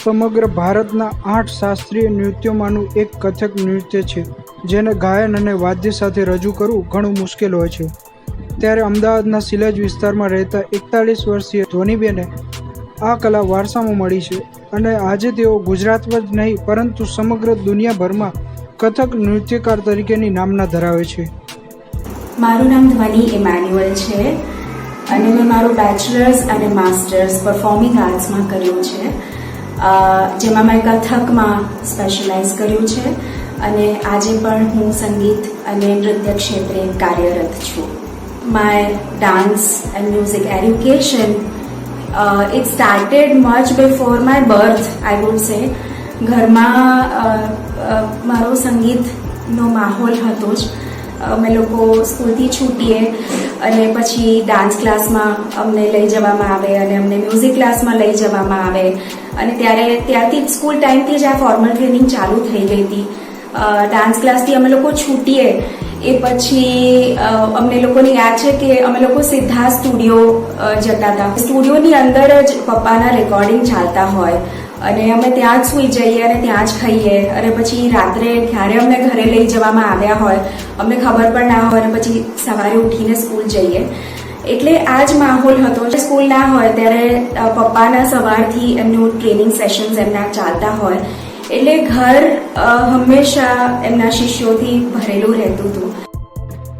સમગ્ર ભારતના આઠ શાસ્ત્રીય નૃત્યોમાંનું એક કથક નૃત્ય છે, જેને ગાયન અને વાદ્ય સાથે રજૂ કરવું ઘણું મુશ્કેલ હોય છે. ત્યારે અમદાવાદના સિલેજ વિસ્તારમાં રહેતા એકતાલીસ વર્ષીય ધોનીબેને આ કલા વારસામાં મળી છે અને આજે તેઓ ગુજરાતમાં જ નહીં, પરંતુ સમગ્ર દુનિયાભરમાં કથક નૃત્યકાર તરીકેની નામના ધરાવે છે. મારું નામ ધ્વનિ ઇમેન્યુઅલ છે અને મેં મારું બેચલર્સ અને માસ્ટર્સ પરફોર્મિંગ આર્ટ્સમાં કર્યું છે. જેમાં મેં કથકમાં સ્પેશિયલાઇઝ કર્યું છે અને આજે પણ હું સંગીત અને નૃત્ય ક્ષેત્રે કાર્યરત છું. My dance and music education it started much before my birth I would say ઘરમાં મારો સંગીતનો માહોલ હતો જ. અમે લોકો સ્કૂલથી છૂટીએ અને પછી ડાન્સ ક્લાસમાં અમને લઈ જવામાં આવે અને અમને મ્યુઝિક ક્લાસમાં લઈ જવામાં આવે. અને ત્યારે ત્યારથી સ્કૂલ ટાઈમથી જ આ ફોર્મલ ટ્રેનિંગ ચાલુ થઈ ગઈ હતી. ડાન્સ ક્લાસથી અમે લોકો છૂટીએ. એ પછી અમને લોકોને યાદ છે કે અમે લોકો સીધા સ્ટુડિયો જતા હતા. સ્ટુડિયોની અંદર જ પપ્પાના રેકોર્ડિંગ ચાલતા હોય. અને અમે ત્યાં જ સૂઈ જઈએ અને ત્યાં જ ખાઈએ. અને પછી રાત્રે ક્યારે અમને ઘરે લઈ જવામાં આવ્યા હોય, અમને ખબર પણ ના હોય અને પછી સવારે ઉઠીને સ્કૂલ જઈએ. એટલે આ જ માહોલ હતો. સ્કૂલ ના હોય, ત્યારે પપ્પાના સવારથી એમનું ટ્રેનિંગ સેશન્સ એમના ચાલતા હોય. એટલે ઘર હંમેશા એમના શિષ્યોથી ભરેલું રહેતું હતું.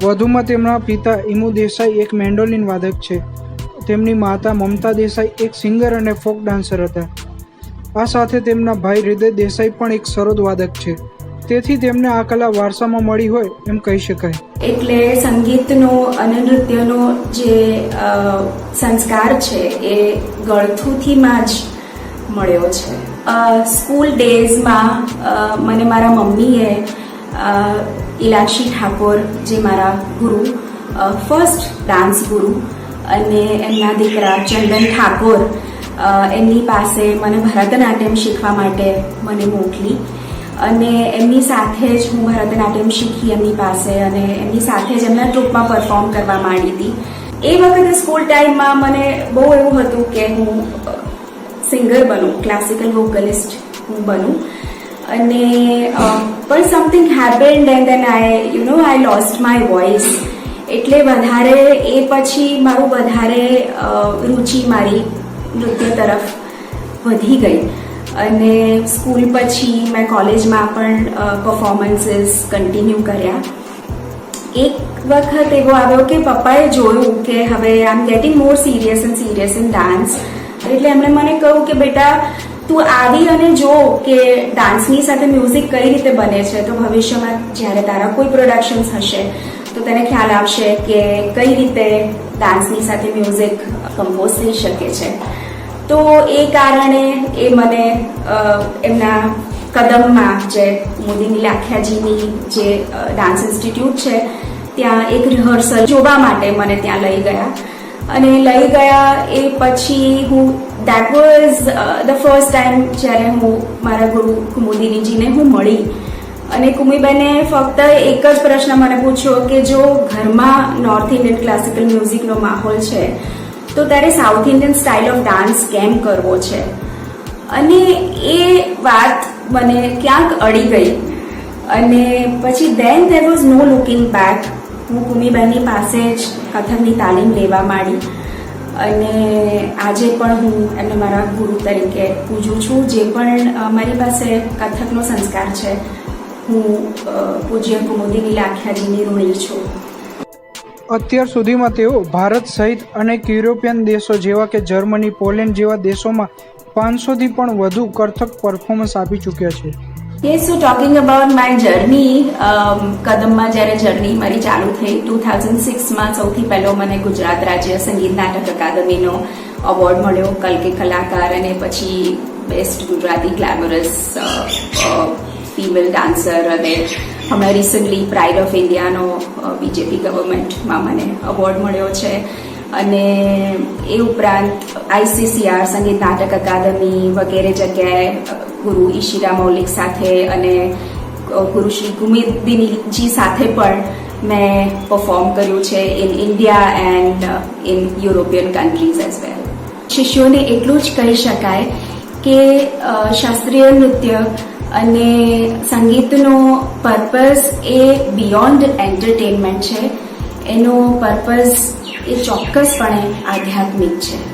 વધુમાં તેમના પિતા ઇમુ દેસાઈ એક મેન્ડોલિન વાદક છે. તેમની માતા મમતા દેસાઈ એક સિંગર અને ફોક ડાન્સર હતા. આ સાથે તેમના ભાઈ હૃદય દેસાઈ પણ એક સરોદ વાદક છે. તેથી તેમને આ કલા વારસામાં મળી હોય એમ કહી શકાય. એટલે સંગીતનો અને નૃત્યનો જે સંસ્કાર છે એ ગળથુથીમાં જ મળ્યો છે. સ્કૂલ ડેઝમાં મને મારા મમ્મીએ ઇલાક્ષી ઠાકોર જે મારા ગુરુ ફર્સ્ટ ડાન્સ ગુરુ અને એમના દીકરા ચંદન ઠાકોર એમની પાસે મને ભરતનાટ્યમ શીખવા માટે મને મોકલી. અને એમની સાથે જ હું ભરતનાટ્યમ શીખી એમની પાસે અને એમની સાથે જ એમના ટ્રુપમાં પરફોર્મ કરવા માંડી હતી. એ વખતે સ્કૂલ ટાઈમમાં મને બહુ એવું હતું કે હું સિંગર બનું ક્લાસિકલ વોકલિસ્ટ હું બનું. અને પણ something happened and then I you know I lost my voice એટલે વધારે એ પછી મારું વધારે રુચિ મારી નૃત્ય તરફ વધી ગઈ. અને સ્કૂલ પછી મેં કોલેજમાં પણ પરફોર્મન્સીસ કન્ટિન્યુ કર્યા. એક વખત એવો આવ્યો કે પપ્પાએ જોયું કે હવે I am getting more serious and serious in dance એટલે એમણે મને કહ્યું કે, બેટા, તું આવી અને જો કે ડાન્સની સાથે મ્યુઝિક કઈ રીતે બને છે? તો ભવિષ્યમાં જ્યારે તારા કોઈ પ્રોડક્શન્સ હશે તો તેને ખ્યાલ આવશે કે કઈ રીતે ડાન્સની સાથે મ્યુઝિક કમ્પોઝ થઈ શકે છે. તો એ કારણે એ મને એમના કદમમાં જે મોદીની લાખિયાજીની જે ડાન્સ ઇન્સ્ટિટ્યૂટ છે, ત્યાં એક રિહર્સલ જોવા માટે મને ત્યાં લઈ ગયા. અને લઈ ગયા એ પછી હું that was the first time જ્યારે હું મારા ગુરુ મોદીનીજીને હું મળી અને કુમીબેને ફક્ત એક જ પ્રશ્ન મને પૂછ્યો કે જો ઘરમાં નોર્થ ઇન્ડિયન ક્લાસિકલ મ્યુઝિકનો માહોલ છે, તો ત્યારે South Indian style of dance કેમ કરવો છે? અને એ વાત મને ક્યાંક અડી ગઈ. અને પછી then there was no looking back હું કુમીબેનની પાસે જ કથકની તાલીમ લેવા માંડી. અને આજે પણ હું એમને મારા ગુરુ તરીકે પૂજું છું, જે પણ મારી પાસે કથકનો સંસ્કાર છે. હું પૂજ્ય કુમુદિની લાખિયાજીની ઋણી છું. અત્યાર સુધીમાં તેઓ ભારત સહિત અનેક યુરોપિયન દેશો જેવા કે જર્મની પોલેન્ડ જેવા દેશોમાં પાંચસોથી પણ વધુ કથક પરફોર્મન્સ આપી ચૂક્યા છે. Yes so talking about my journey કદમમાં જ્યારે જર્ની મારી ચાલુ થઈ ટુ થાઉઝન્ડ સિક્સમાં સૌથી પહેલો મને ગુજરાત રાજ્ય સંગીત નાટક અકાદમીનો અવોર્ડ મળ્યો કલકે કલાકાર અને પછી best Gujarati glamorous female dancer અને હમણાં રિસન્ટલી પ્રાઇડ ઓફ ઇન્ડિયાનો બીજેપી ગવર્મેન્ટમાં મને અવોર્ડ મળ્યો છે. અને એ ઉપરાંત આઈસીસીઆર સંગીત નાટક અકાદમી વગેરે જગ્યાએ ગુરુ ઈશિરા મૌલિક સાથે અને ગુરુ શ્રી ગુમિદિનીજી સાથે પણ મેં પરફોર્મ કર્યું છે in India and in European countries as well શિષ્યોને એટલું જ કહી શકાય કે શાસ્ત્રીય નૃત્ય અને સંગીતનો પર્પઝ એ બિયોન્ડ એન્ટરટેનમેન્ટ છે. એનો પર્પઝ એ ચોક્કસપણે આધ્યાત્મિક છે.